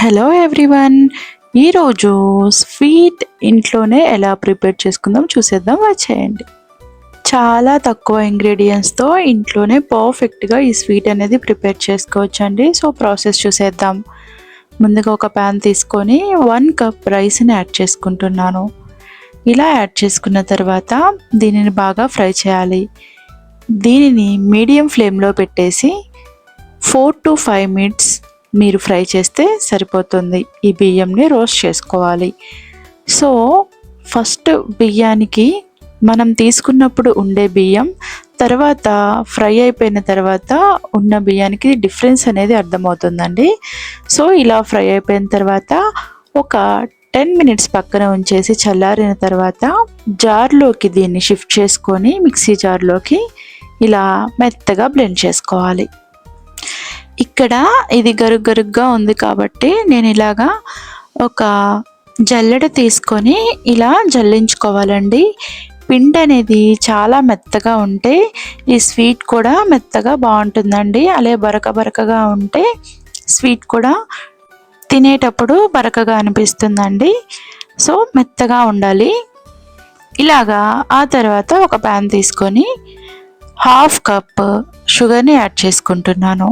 Hello everyone ఈరోజు sweet ఇంట్లోనే ఎలా ప్రిపేర్ చేసుకుందాం చూసేద్దాం వచ్చేయండి. చాలా తక్కువ ఇంగ్రీడియంట్స్తో ఇంట్లోనే పర్ఫెక్ట్గా ఈ స్వీట్ అనేది ప్రిపేర్ చేసుకోవచ్చండి. సో ప్రాసెస్ చూసేద్దాం. ముందుగా ఒక ప్యాన్ తీసుకొని వన్ కప్ రైస్ని యాడ్ చేసుకుంటున్నాను. ఇలా యాడ్ చేసుకున్న తర్వాత దీనిని బాగా ఫ్రై చేయాలి. దీనిని మీడియం ఫ్లేమ్లో పెట్టేసి ఫోర్ టు ఫైవ్ మినిట్స్ మీరు ఫ్రై చేస్తే సరిపోతుంది. ఈ బియ్యంని రోస్ట్ చేసుకోవాలి. సో ఫస్ట్ బియ్యానికి మనం తీసుకున్నప్పుడు ఉండే బియ్యం తర్వాత ఫ్రై అయిపోయిన తర్వాత ఉన్న బియ్యానికి డిఫరెన్స్ అనేది అర్థమవుతుందండి. సో ఇలా ఫ్రై అయిపోయిన తర్వాత ఒక టెన్ మినిట్స్ పక్కన ఉంచేసి చల్లారిన తర్వాత జార్లోకి దీన్ని షిఫ్ట్ చేసుకొని మిక్సీ జార్లోకి ఇలా మెత్తగా బ్లెండ్ చేసుకోవాలి. ఇక్కడ ఇది గరుగ్ గరుగ్గా ఉంది కాబట్టి నేను ఇలాగా ఒక జల్లెడ తీసుకొని ఇలా జల్లించుకోవాలండి. పిండి అనేది చాలా మెత్తగా ఉంటే ఈ స్వీట్ కూడా మెత్తగా బాగుంటుందండి. అలాగే బరక బరకగా ఉంటే స్వీట్ కూడా తినేటప్పుడు బరకగా అనిపిస్తుందండి. సో మెత్తగా ఉండాలి. ఇలాగా ఆ తర్వాత ఒక ప్యాన్ తీసుకొని హాఫ్ కప్ షుగర్ని యాడ్ చేసుకుంటున్నాను.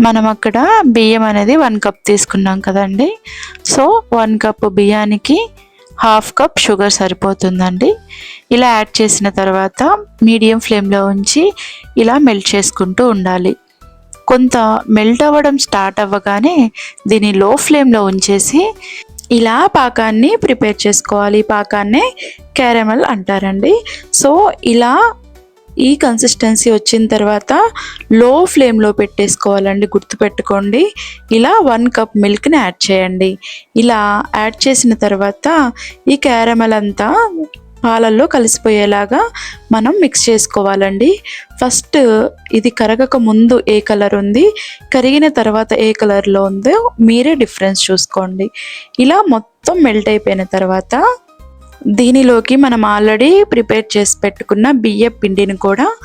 మనం అక్కడ బియ్యం అనేది వన్ కప్ తీసుకున్నాం కదండి. సో వన్ కప్ బియ్యానికి హాఫ్ కప్ షుగర్ సరిపోతుందండి. ఇలా యాడ్ చేసిన తర్వాత మీడియం ఫ్లేమ్లో ఉంచి ఇలా మెల్ట్ చేసుకుంటూ ఉండాలి. కొంత మెల్ట్ అవ్వడం స్టార్ట్ అవ్వగానే దీన్ని లో ఫ్లేమ్లో ఉంచేసి ఇలా పాకాన్ని ప్రిపేర్ చేసుకోవాలి. పాకాన్నే క్యారమల్ అంటారండి. సో ఇలా ఈ కన్సిస్టెన్సీ వచ్చిన తర్వాత లో ఫ్లేమ్లో పెట్టేసుకోవాలండి గుర్తుపెట్టుకోండి. ఇలా వన్ కప్ మిల్క్ని యాడ్ చేయండి. ఇలా యాడ్ చేసిన తర్వాత ఈ క్యారమెల్ అంతా పాలల్లో కలిసిపోయేలాగా మనం మిక్స్ చేసుకోవాలండి. ఫస్ట్ ఇది కరగక ముందు ఏ కలర్ ఉంది కరిగిన తర్వాత ఏ కలర్లో ఉందో మీరే డిఫరెన్స్ చూసుకోండి. ఇలా మొత్తం మెల్ట్ అయిపోయిన తర్వాత దీనిలోకి మనం ఆల్రెడీ ప్రిపేర్ చేసి పెట్టుకున్న బియ్య పిండిని కూడా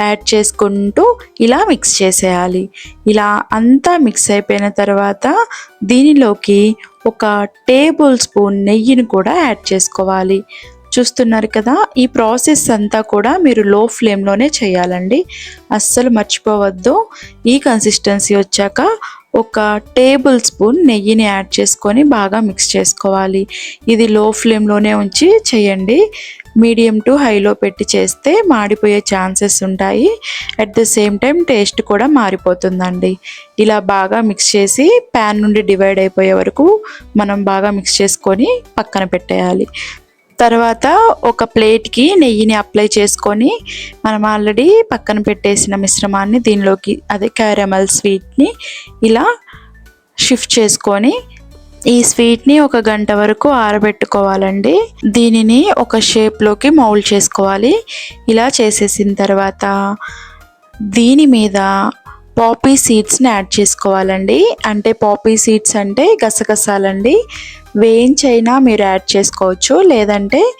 యాడ్ చేసుకుంటూ ఇలా మిక్స్ చేసేయాలి. ఇలా అంతా మిక్స్ అయిపోయిన తర్వాత దీనిలోకి ఒక టేబుల్ స్పూన్ నెయ్యిని కూడా యాడ్ చేసుకోవాలి. చూస్తున్నారు కదా ఈ ప్రాసెస్ అంతా కూడా మీరు లో ఫ్లేమ్లోనే చేయాలండి. అస్సలు మర్చిపోవద్దు. ఈ కన్సిస్టెన్సీ వచ్చాక ఒక టేబుల్ స్పూన్ నెయ్యిని యాడ్ చేసుకొని బాగా మిక్స్ చేసుకోవాలి. ఇది లో ఫ్లేమ్లోనే ఉంచి చేయండి. మీడియం టు హైలో పెట్టి చేస్తే మాడిపోయే ఛాన్సెస్ ఉంటాయి. At the same time taste కూడా మారిపోతుందండి. ఇలా బాగా మిక్స్ చేసి ప్యాన్ నుండి డివైడ్ అయిపోయే వరకు మనం బాగా మిక్స్ చేసుకొని పక్కన పెట్టేయాలి. తర్వాత ఒక ప్లేట్కి నెయ్యిని అప్లై చేసుకొని మనం ఆల్రెడీ పక్కన పెట్టేసిన మిశ్రమాన్ని దీనిలోకి అదే క్యారమల్ స్వీట్ని ఇలా షిఫ్ట్ చేసుకొని ఈ స్వీట్ని ఒక గంట వరకు ఆరబెట్టుకోవాలండి. దీనిని ఒక షేప్లోకి మౌల్డ్ చేసుకోవాలి. ఇలా చేసేసిన తర్వాత దీని మీద పాపీ సీడ్స్ని యాడ్ చేసుకోవాలండి. అంటే పాపీ సీడ్స్ అంటే గసగసాలండి. వేయించైనా మీరు యాడ్ చేసుకోవచ్చు. లేదంటే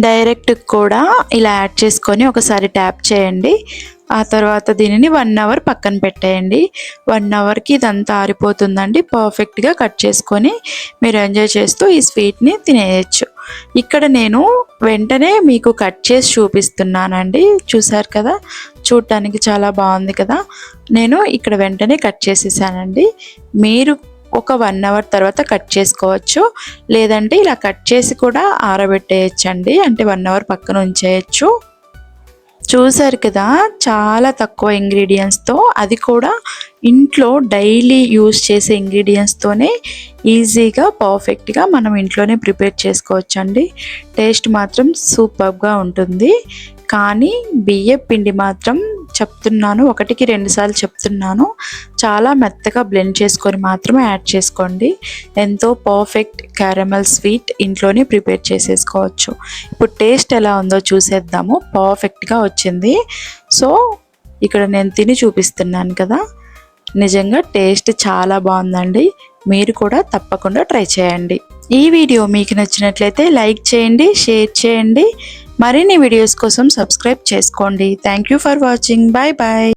డైరెక్ట్ కూడా ఇలా యాడ్ చేసుకొని ఒకసారి ట్యాప్ చేయండి. ఆ తర్వాత దీనిని వన్ అవర్ పక్కన పెట్టేయండి. వన్ అవర్కి ఇదంతా ఆరిపోతుందండి. పర్ఫెక్ట్గా కట్ చేసుకొని మీరు ఎంజాయ్ చేస్తూ ఈ స్వీట్ని తినేయచ్చు. ఇక్కడ నేను వెంటనే మీకు కట్ చేసి చూపిస్తున్నానండి. చూసారు కదా? చూడటానికి చాలా బాగుంది కదా? నేను ఇక్కడ వెంటనే కట్ చేసేసానండి. మీరు ఒక వన్ అవర్ తర్వాత కట్ చేసుకోవచ్చు. లేదంటే ఇలా కట్ చేసి కూడా ఆరబెట్టేయచ్చండి. అంటే వన్ అవర్ పక్కన ఉంచేయచ్చు. చూసారు కదా చాలా తక్కువ ఇంగ్రీడియంట్స్తో అది కూడా ఇంట్లో డైలీ యూస్ చేసే ఇంగ్రీడియంట్స్తోనే ఈజీగా పర్ఫెక్ట్గా మనం ఇంట్లోనే ప్రిపేర్ చేసుకోవచ్చండి. టేస్ట్ మాత్రం సూపర్గా ఉంటుంది. కానీ బియ్య పిండి మాత్రం చెప్తున్నాను. ఒకటికి రెండుసార్లు చెప్తున్నాను. చాలా మెత్తగా బ్లెండ్ చేసుకొని మాత్రమే యాడ్ చేసుకోండి. ఎంతో పర్ఫెక్ట్ క్యారమల్ స్వీట్ ఇంట్లోనే ప్రిపేర్ చేసేసుకోవచ్చు. ఇప్పుడు టేస్ట్ ఎలా ఉందో చూసేద్దాము. పర్ఫెక్ట్గా వచ్చింది. సో ఇక్కడ నేను తిని చూపిస్తున్నాను కదా. నిజంగా టేస్ట్ చాలా బాగుందండి. మీరు కూడా తప్పకుండా ట్రై చేయండి. ఈ వీడియో మీకు నచ్చినట్లయితే లైక్ చేయండి షేర్ చేయండి. మరిన్ని వీడియోస్ కోసం సబ్స్క్రైబ్ చేసుకోండి. Thank you for watching bye bye